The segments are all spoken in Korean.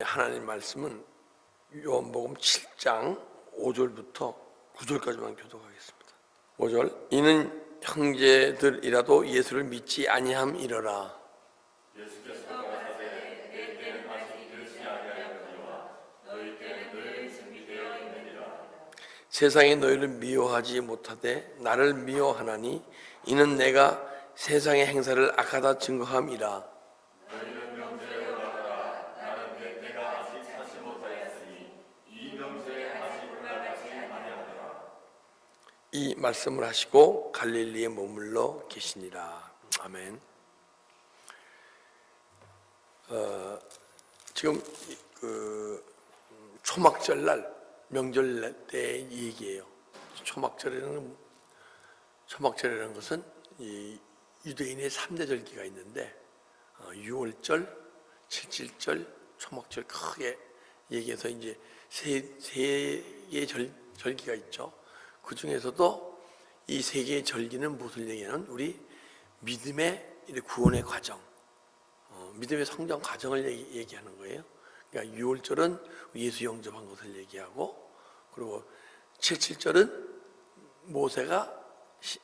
하나님 말씀은 요한복음 7장 5절부터 9절까지만 교독하겠습니다. 5절 이는 형제들이라도 예수를 믿지 아니함이러라. 세상이 너희를 미워하지 못하되 나를 미워하나니 이는 내가 세상의 행사를 악하다 증거함이라. 이 말씀을 하시고 갈릴리에 머물러 계시니라. 아멘. 어, 지금 이- 그 음, 초막절 날 명절 때 얘기예요. 초막절에는 초막절이라는 것은 이 유대인의 3대 절기가 있는데 어, 6월절, 77절, 초막절 크게 얘기해서 이제 세, 세 개의 절, 절기가 있죠. 그 중에서도 이 세 개의 절기는 무엇을 얘기하는 우리 믿음의 이 구원의 과정, 어, 믿음의 성장 과정을 얘기, 얘기 하는 거예요. 그러니까 6월절은 예수 영접한 것을 얘기하고, 그리고 77절은 모세가 시-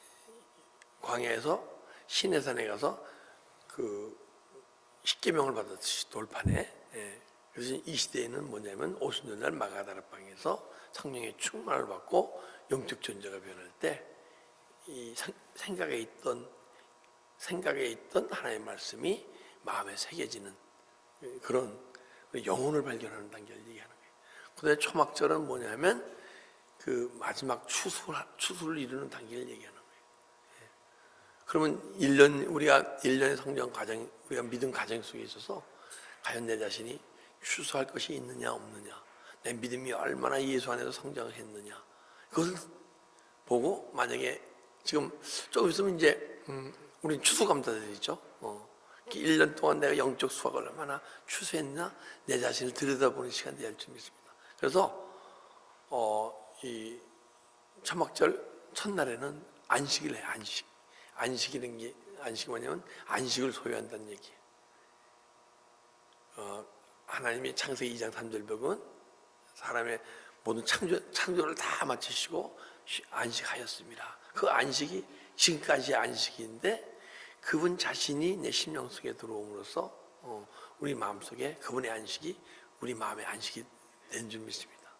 광야에서 시내산에 가서 그 십계명을 받았듯이 돌판에 예. 그래서 이 시대에는 뭐냐면 오순절날 마가다라방에서 성령의 충만을 받고 영적 존재가 변할 때 이 생각에 있던 생각에 있던 하나님의 말씀이 마음에 새겨지는 그런 영혼을 발견하는 단계를 얘기하는 거예요. 그다음에 초막절은 뭐냐면 그 마지막 추수 추수를 이루는 단계를 얘기하는 거예요. 예. 그러면 1년 우리가 1년의 성장 과정 우리가 믿음 과정 속에 있어서 과연 내 자신이 추수할 것이 있느냐 없느냐 내 믿음이 얼마나 예수 안에서 성장을 했느냐 그것을 보고 만약에 지금 조금 있으면 이제 음, 우리는 추수감사절이죠. 어. 1년 동안 내가 영적 수확을 얼마나 추수했나 내 자신을 들여다보는 시간이 될 줄 믿습니다. 그래서 어, 이 초막절 첫날에는 안식일 해 안식. 안식이라는 게 안식이 뭐냐면 안식을 소유한다는 얘기예요. 어, 하나님이 창세기 2장 3절 보면 사람의 모든 창조, 창조를 다 마치시고 쉬- 안식하였습니다. 그 안식이 지금까지의 안식인데 그분 자신이 내 심령 속에 들어옴으로써 어, 우리 마음 속에 그분의 안식이 우리 마음의 안식이 된 줄 믿습니다.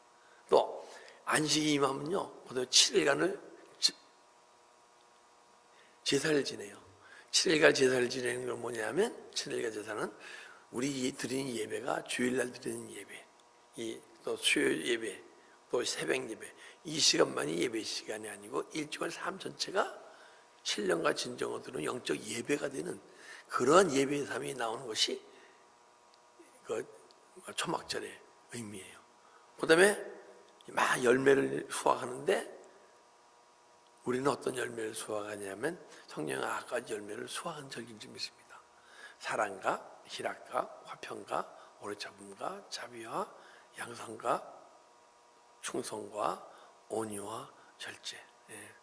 또 안식이 임하면요, 보통 7일간을 제사를 지내요. 7일간 제사를 지내는 건 뭐냐면 7일간 제사는 우리 드리는 예배가 주일날 드리는 예배, 이 또 수요일 예배, 또 새벽 예배 이 시간만이 예배 시간이 아니고 일주일 삶 전체가 신령과 진정을 드는 영적 예배가 되는 그러한 예배의 삶이 나오는 것이 그 초막절의 의미예요. 그다음에 막 열매를 수확하는데 우리는 어떤 열매를 수확하냐면 성령의 아까지 열매를 수확한 적인 줄 믿습니다. 사랑과 희락과 화평과 오래 참음과 자비와 양상과 충성과 온유와 절제. 예.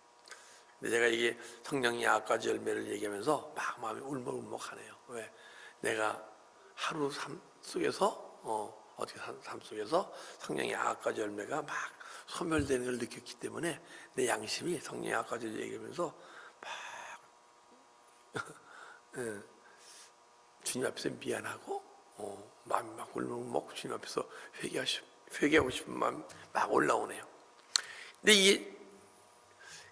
근데 제가 이게 성령의 아까지 열매를 얘기하면서 막 마음이 울먹울먹하네요. 왜? 내가 하루 삶 속에서 어, 어떻게 삶, 삶 속에서 성령의 아까지 열매가 막 소멸되는 걸 느꼈기 때문에 내 양심이 성령의 아까지 얘기하면서 막 예, 주님 앞에서 미안하고 어, 마음이 막 울먹울먹 주님 앞에서 회개하시, 회개하고 싶은 마음 막 올라오네요. 근데 이게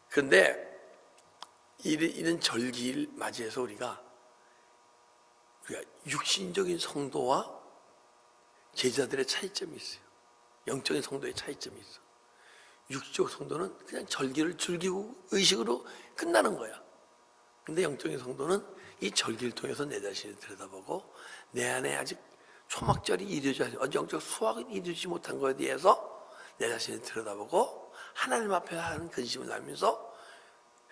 근데 이런, 이런 절기를 맞이해서 우리가 우리가 육신적인 성도와 제자들의 차이점이 있어요. 영적인 성도의 차이점이 있어. 육적 성도는 그냥 절기를 즐기고 의식으로 끝나는 거야. 근데 영적인 성도는 이 절기를 통해서 내 자신을 들여다보고 내 안에 아직 초막절이 이루어지 아직 영적 수확이 이루지 못한 것에 대해서 내 자신을 들여다보고 하나님 앞에 하는 근심을 나면서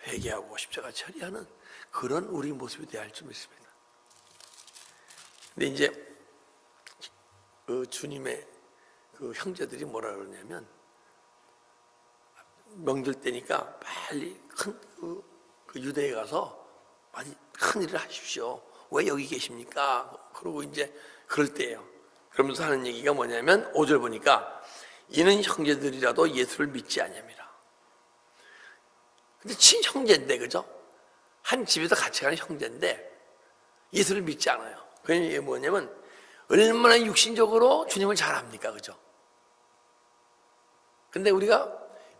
회개하고 십자가 처리하는 그런 우리 모습이 되어야 할 줄 믿습니다. 근데 이제 그 주님의 그 형제들이 뭐라 그러냐면 명절 때니까 빨리 큰그 그 유대에 가서 많이 큰 일을 하십시오. 왜 여기 계십니까? 그러고 이제 그럴 때예요. 그러면서 하는 얘기가 뭐냐면 5절 보니까 이는 형제들이라도 예수를 믿지 아니함이라. 근데 친형제인데 그죠? 한 집에서 같이 가는 형제인데 예수를 믿지 않아요. 그 얘기 뭐냐면 얼마나 육신적으로 주님을 잘 압니까? 그죠? 근데 우리가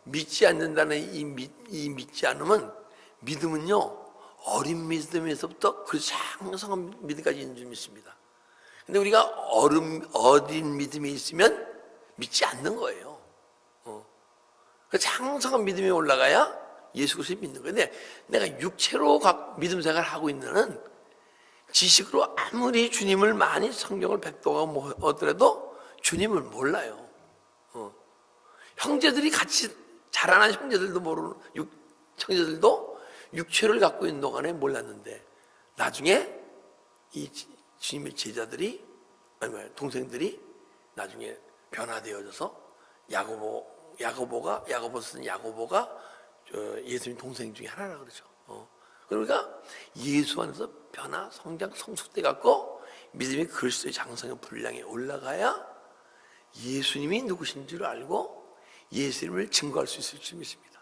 믿지 않는다는 이, 믿, 이 믿지 않으면 믿음은요 어린 믿음에서부터 그 장성한 믿음까지 있는 줄 믿습니다. 근데 우리가 어른, 어린 믿음이 있으면 믿지 않는 거예요. 어. 그 장성한 믿음이 올라가야 예수 그리스도 믿는 거예요. 내가 육체로 각 믿음 생활을 하고 있는 한 지식으로 아무리 주님을 많이 성경을 백도가 하더라도 주님을 몰라요. 어. 형제들이 같이 자라난 형제들도 모르는 육, 형제들도 육체를 갖고 있는 동안에 몰랐는데 나중에 이 지- 주님의 제자들이 아니 동생들이 나중에 변화되어져서 야고보 야고보가 야고보 쓴 야고보가 저 예수님 동생 중에 하나라 그러죠. 어. 그러니까 예수 안에서 변화 성장 성숙돼 갖고 믿음이 그리스도의 장성의 분량에 올라가야 예수님이 누구신 줄 알고 예수님을 증거할 수 있을 줄 믿습니다.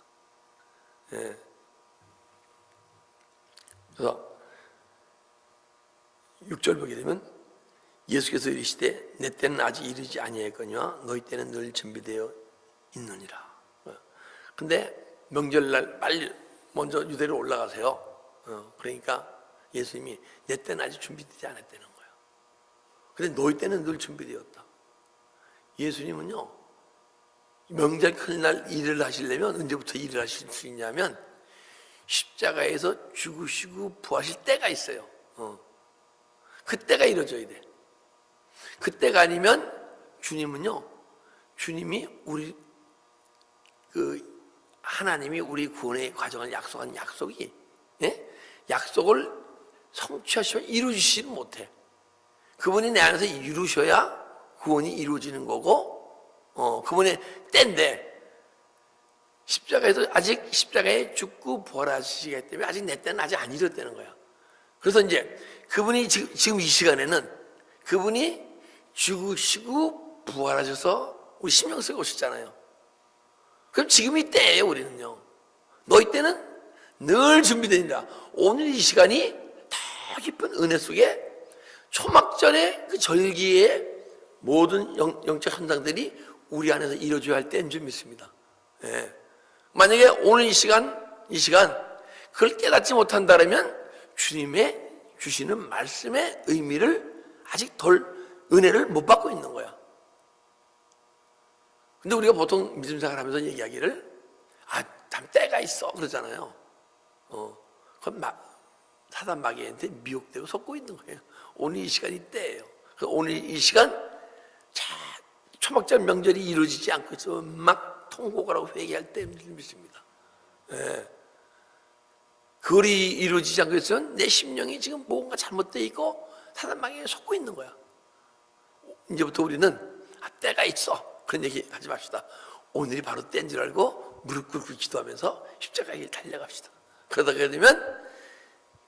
예. 그래서 6절 보게 되면 예수께서 이르시되 내 때는 아직 이르지 아니하였거니와 너희 때는 늘 준비되어 있느니라. 어. 근데 명절날 빨리 먼저 유대로 올라가세요. 어, 그러니까 예수님이 내 때는 아직 준비되지 않았다는 거예요. 근데 너희 때는 늘 준비되었다. 예수님은요 명절 큰날 일을 하시려면 언제부터 일을 하실 수 있냐면 십자가에서 죽으시고 부하실 때가 있어요. 어. 그때가 이루어져야 돼. 그때가 아니면 주님은요, 주님이 우리 그 하나님이 우리 구원의 과정을 약속한 약속이 예? 약속을 성취하시면 이루어지지는 못해. 그분이 내 안에서 이루셔야 구원이 이루어지는 거고, 어, 그분의 때인데 십자가에서 아직 십자가에 죽고 부활하시기 때문에 아직 내 때는 아직 안 이뤘다는 거야. 그래서 이제 그분이 지금, 지금 이 시간에는 그분이 죽으시고 부활하셔서 우리 신경 쓰고 오셨잖아요. 그럼 지금 이 때예요, 우리는요. 너희 때는 늘 준비된다. 오늘 이 시간이 더 깊은 은혜 속에 초막절의 그 절기의 모든 영, 영적 현상들이 우리 안에서 이루어져야 할 때인 줄 믿습니다. 예. 만약에 오늘 이 시간, 이 시간, 그걸 깨닫지 못한다면 주님의 주시는 말씀의 의미를 아직 덜 은혜를 못 받고 있는 거야. 근데 우리가 보통 믿음 생활 하면서 얘기하기를, 아, 참 때가 있어. 그러잖아요. 어, 그건 막, 사단 마귀한테 미혹되고 속고 있는 거예요. 오늘 이 시간이 때예요. 그 오늘 이 시간, 자, 초막절 명절이 이루어지지 않고 있으면 막 통곡하라고 회개할 줄 믿습니다. 예. 그리 이루어지지 않고 있으면 내 심령이 지금 뭔가 잘못되어 있고 사단 마귀에 속고 있는 거야. 이제부터 우리는 아, 때가 있어. 그런 얘기 하지 맙시다. 오늘이 바로 때인 줄 알고 무릎 꿇고 기도하면서 십자가 길 달려갑시다. 그러다가 되면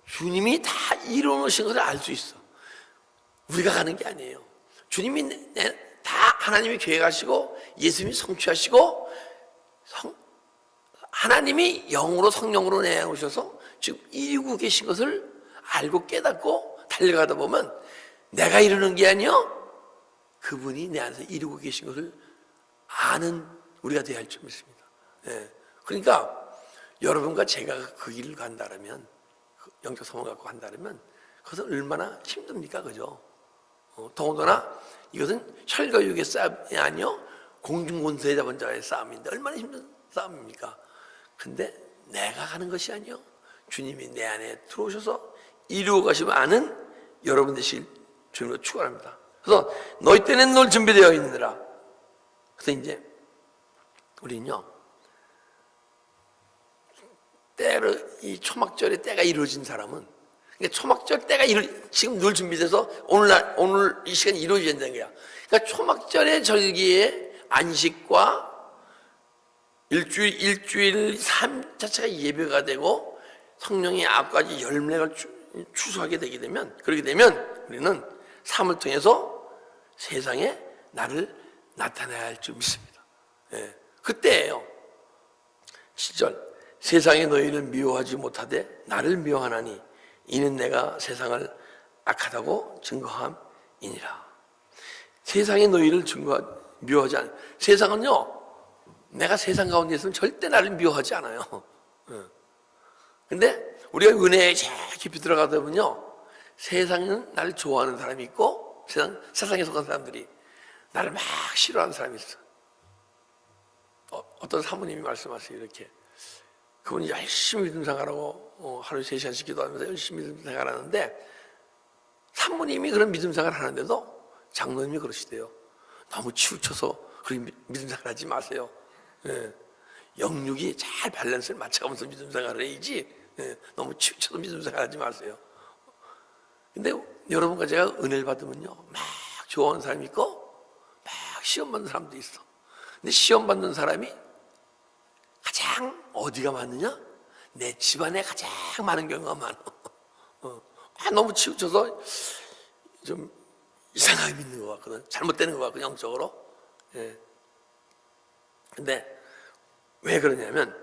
주님이 다 이루어놓으신 것을 알 수 있어. 우리가 가는 게 아니에요. 주님이 내- 내- 다 하나님이 계획하시고 예수님이 성취하시고 성, 하나님이 영으로 성령으로 내오셔서 지금 이루고 계신 것을 알고 깨닫고 달려가다 보면 내가 이루는 게 아니요 그분이 내 안에서 이루고 계신 것을 아는 우리가 되어야 할 줄 믿습니다. 예. 그러니까 여러분과 제가 그 길을 간다면 그 영적 성을 갖고 간다면 그것은 얼마나 힘듭니까, 그죠? 어, 더군다나 이것은 혈과육의 싸움이 아니요 공중권세에 잡은 자의 싸움인데 얼마나 힘든 싸움입니까? 근데 내가 가는 것이 아니요 주님이 내 안에 들어오셔서 이루어 가시면 아는 여러분 되실 주님으로 축원합니다. 그래서 너희 때는 널 준비되어 있느라. 그래서 이제 우리는요 때를 이 초막절의 때가 이루어진 사람은 그러니까 초막절 때가 이루, 지금 늘 준비돼서 오늘날 오늘 이 시간이 이루어진다는 거야. 그러니까 초막절의 절기의 안식과 일주일 일주일 삶 자체가 예배가 되고 성령의 앞까지 열매를 추- 추수하게 되게 되면 그렇게 되면 우리는 삶을 통해서 세상에 나를 나타내야 할 줄 믿습니다. 예, 그때예요. 7절 세상에 너희를 미워하지 못하되 나를 미워하나니 이는 내가 세상을 악하다고 증거함이니라. 세상에 너희를 증거 미워하지 않아. 세상은요. 내가 세상 가운데 있으면 절대 나를 미워하지 않아요. 예. 근데 우리가 은혜에 제일 깊이 들어가다 보면요. 세상에는 나를 좋아하는 사람이 있고 세상, 세상에 속한 사람들이 나를 막 싫어하는 사람이 있어. 어, 어떤 사모님이 말씀하세요. 이렇게. 그분이 열심히 믿음 생활하고 어, 하루에 세 시간씩 기도하면서 열심히 믿음 생활하는데 사모님이 그런 믿음 생활 하는데도 장로님이 그러시대요. 너무 치우쳐서 그런 미- 믿음 생활 하지 마세요. 예. 영육이 잘 밸런스를 맞춰가면서 믿음 생활을 해야지 예. 너무 치우쳐서 믿음 생활 하지 마세요. 근데 여러분과 제가 은혜를 받으면요 막 좋아하는 사람이 있고 막 시험 받는 사람도 있어. 근데 시험 받는 사람이 가장 어디가 많느냐? 내 집안에 가장 많은 경우가 많아. 어. 아, 너무 치우쳐서 좀 이상하게 믿는 것 같거든. 잘못되는 것 같거든, 영적으로. 예. 근데 왜 그러냐면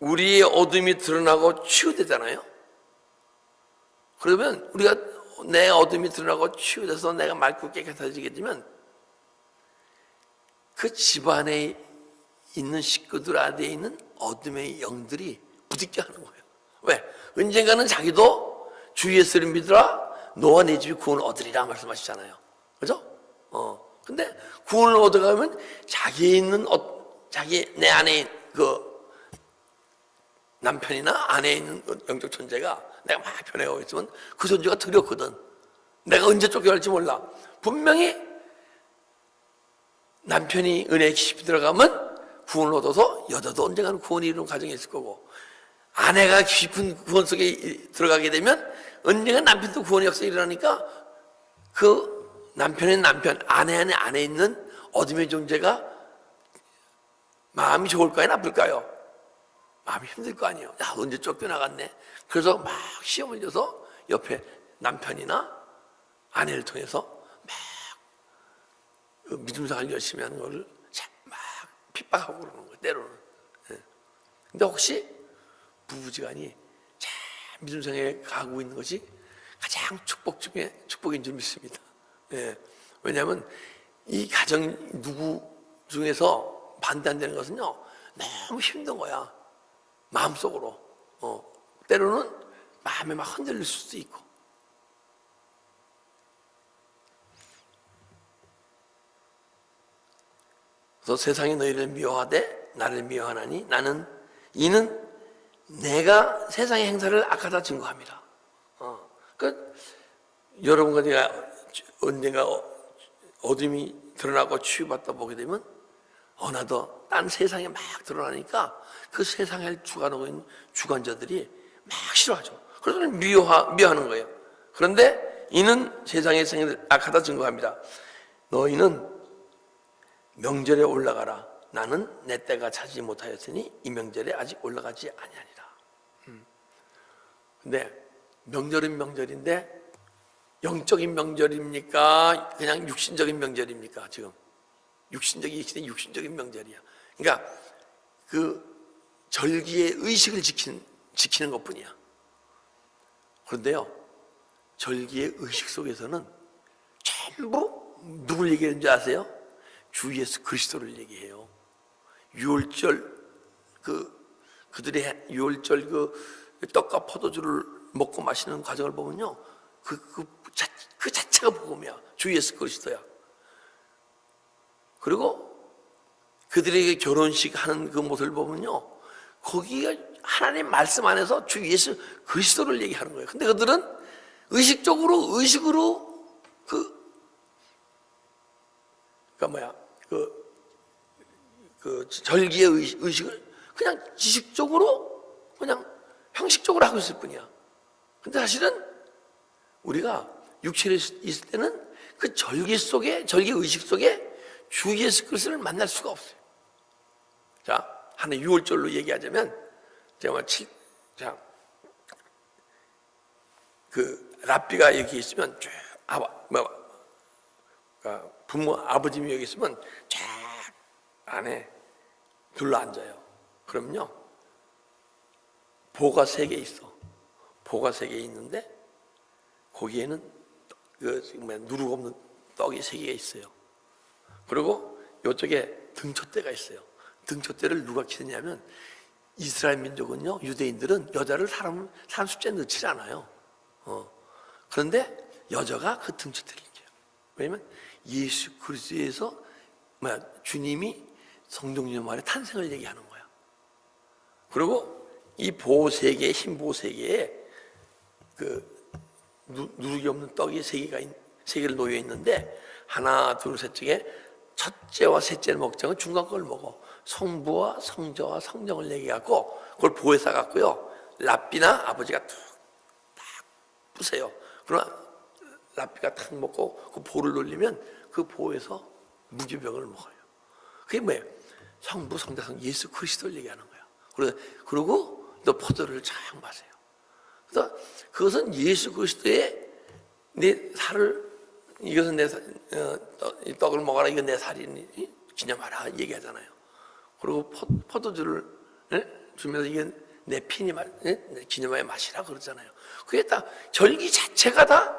우리의 어둠이 드러나고 치유되잖아요. 그러면 우리가 내 어둠이 드러나고 치유돼서 내가 맑고 깨끗해지게 되면 그 집안에 있는 식구들 안에 있는 어둠의 영들이 부딪혀 하는 거예요. 왜? 언젠가는 자기도 주 예수를 믿으라 너와 내 집이 구원을 얻으리라 말씀하시잖아요. 그죠? 어. 근데 구원을 얻어가면 자기에 있는 어, 자기 내 안에 그 남편이나 아내에 있는 그 영적 존재가 내가 막 변해가고 있으면 그 존재가 두렵거든. 내가 언제 쫓겨날지 몰라. 분명히 남편이 은혜에 깊이 들어가면 구원을 얻어서 여자도 언젠가는 구원이 이루는 과정이 있을 거고 아내가 깊은 구원 속에 이- 들어가게 되면 언젠가 남편도 구원의 역사가 일어나니까 그 남편의 남편, 아내 안에 안에 있는 어둠의 존재가 마음이 좋을까요? 나쁠까요? 마음이 힘들 거 아니에요. 야, 언제 쫓겨나갔네. 그래서 막 시험을 줘서 옆에 남편이나 아내를 통해서 막그 믿음 생활 열심히 하는 거를 자- 막 핍박하고 그러는 거예요. 때로는. 예. 근데 혹시 부부지간이 잘 믿음 생활에 가고 있는 것이 가장 축복 중에 축복인 줄 믿습니다. 예. 왜냐하면 이 가정 누구 중에서 반대 안 되는 것은요 너무 힘든 거야. 마음속으로. 어. 때로는 마음에 막 흔들릴 수도 있고. 그래서 세상이 너희를 미워하되 나를 미워하나니 나는 이는 내가 세상의 행사를 악하다 증거합니다. 어. 그 여러분과 내가 언젠가 어- 어둠이 드러나고 치유받다 보게 되면 어나더 딴 세상에 막 드러나니까 그 세상을 주관하고 있는 주관자들이 막 싫어하죠. 그래서 미워하, 미워하는 거예요. 그런데 이는 세상의 생을 악하다 증거합니다. 너희는 명절에 올라가라. 나는 내 때가 차지 못하였으니 이 명절에 아직 올라가지 아니하니라. 음. 근데 명절은 명절인데 영적인 명절입니까? 그냥 육신적인 명절입니까? 지금 육신적인 이 시대 육신적인 명절이야. 그러니까 그 절기의 의식을 지키는 지키는 것뿐이야. 그런데요, 절기의 의식 속에서는 전부 누굴 얘기하는지 아세요? 주 예수 그리스도를 얘기해요. 유월절 그 그들의 유월절 그 떡과 포도주를 먹고 마시는 과정을 보면요, 그, 그, 자, 그 자체가 복음이야. 주 예수 그리스도야. 그리고 그들에게 결혼식 하는 그 모습을 보면요, 거기가 하나님 말씀 안에서 주 예수 그리스도를 얘기하는 거예요. 근데 그들은 의식적으로 의식으로 그 그러니까 뭐야 그, 그 절기의 의식, 의식을 그냥 지식적으로 그냥 형식적으로 하고 있을 뿐이야. 근데 사실은 우리가 육체에 있을 때는 그 절기 속에 절기 의식 속에 주 예수 그리스도를 만날 수가 없어요. 자, 하나 유월절로 얘기하자면 제가 칠, 자, 그 랍비가 여기 있으면 쭉 아바 뭐 그러니까 부모 아버님이 여기 있으면 쫙 안에 둘러 앉아요. 그럼요. 보가 세 개 있어. 보가 세 개 있는데 거기에는 그 누룩 없는 떡이 세 개가 있어요. 그리고 이쪽에 등촛대가 있어요. 등촛대를 누가 키느냐면 이스라엘 민족은요, 유대인들은 여자를 사람, 사람 숫자에 넣지 않아요. 어. 그런데 여자가 그 등촛대를 켜요. 왜냐면 예수 그리스도에서 주님이 성령님 말에 탄생을 얘기하는 거야. 그리고 이 보세계, 흰 보세계에 그 누, 누룩이 없는 떡이 세 개가 있- 세 개를 놓여 있는데 하나, 둘, 셋 중에 첫째와 셋째를 먹자면 중간 걸 먹어. 성부와 성자와 성령을 얘기하고 그걸 보에 싸갖고요. 랍비나 아버지가 툭딱 부세요. 그러나 랍비가 탁 먹고 그 보를 놀리면 그 보에서 무기병을 먹어요. 그게 뭐예요? 성부, 성자, 성 예수 그리스도를 얘기하는 거예요. 그리고 또 포도를 쫙 마세요. 그것은 예수 그리스도의 내 살을 이것은 내 살, 어, 떡을 먹어라 이건 내 살이니 기념하라 얘기하잖아요. 그리고 포, 포도주를 예? 주면서 이게 내 피니 말 예? 내 기념하여 마시라 그러잖아요. 그게 다 절기 자체가 다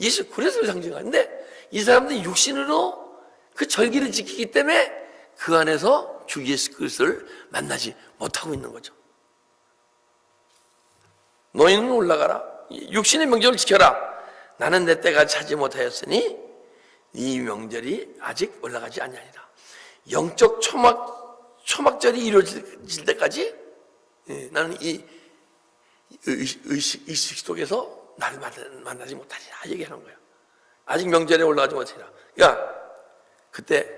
예수 그리스도를 상징하는데 이 사람들이 육신으로 그 절기를 지키기 때문에 그 안에서 주 예수 그리스도를 만나지 못하고 있는 거죠. 너희는 올라가라. 육신의 명절을 지켜라. 나는 내 때가 차지 못하였으니 이 명절이 아직 올라가지 아니하니라. 영적 초막 초막절이 이루어질 때까지 예, 나는 이 의식, 의식, 속에서 나를 만나- 만나 지 못하리라 얘기하는 거예요. 아직 명절에 올라가지 못하리라. 그러니까 그때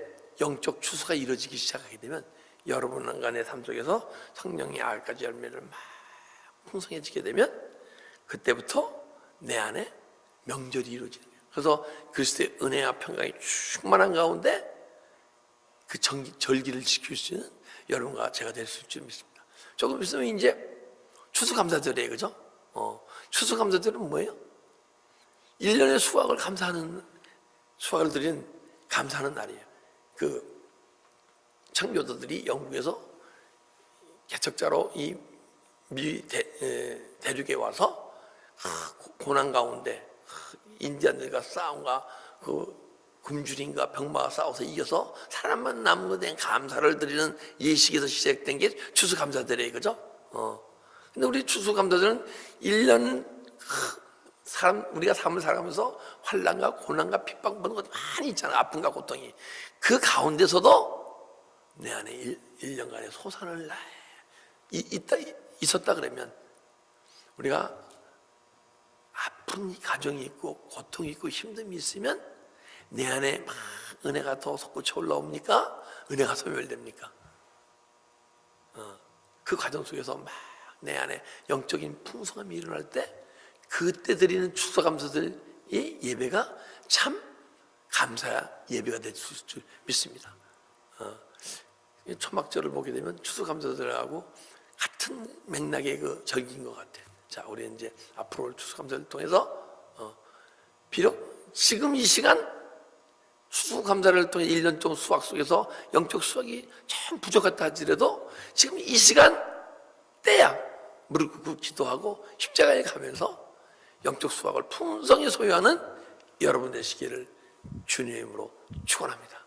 영적 추수가 이루어지기 시작하게 되면 여러분 간의 삶 속에서 성령의 알까지 열매를 막 풍성해지게 되면 그때부터 내 안에 명절이 이루어지는 거예요. 그래서 그리스도의 은혜와 평강이 충만한 가운데 그 정기, 절기를 지킬 수 있는 여러분과 제가 될 수 있을 믿습니다. 조금 있으면 이제 추수감사절이에요. 그죠? 어, 추수감사절은 뭐예요? 1년의 수확을 감사하는, 수확을 드린 감사하는 날이에요. 그 창조도들이 영국에서 개척자로 이 미 대, 에, 대륙에 와서 아, 고- 고난 가운데 아, 인디안들과 싸움과 그 굶주림과 병마가 싸워서 이겨서 사람만 남은 것에 감사를 드리는 예식에서 시작된 게 추수감사절이에요. 그죠? 어. 근데 우리 추수감사절은 1년 사람 우리가 삶을 살아가면서 환란과 고난과 핍박 받는 것도 많이 있잖아. 아픔과 고통이. 그 가운데서도 내 안에 1, 일년간의 소산을 나 이- 있다, 있었다 그러면 우리가 아픈 가정이 있고 고통이 있고 힘듦이 있으면 내 안에 막 은혜가 더 솟구쳐 올라옵니까? 은혜가 소멸됩니까? 어, 그 과정 속에서 막 내 안에 영적인 풍성함이 일어날 때 그때 드리는 추수감사들의 예배가 참 감사 예배가 될 줄 믿습니다. 이 초막절을 보게 되면 추수감사절하고 같은 맥락의 그 절기인 것 같아요. 자, 우리 이제 앞으로 올 추수감사를 통해서 어, 비록 지금 이 시간 추수감사를 통해 1년 동안 수확 속에서 영적 수확이 참 부족하다 할지라도 지금 이 시간 때야 무릎 꿇고 기도하고 십자가에 가면서 영적 수확을 풍성히 소유하는 여러분 되시기를 주님의 이름으로 축원합니다.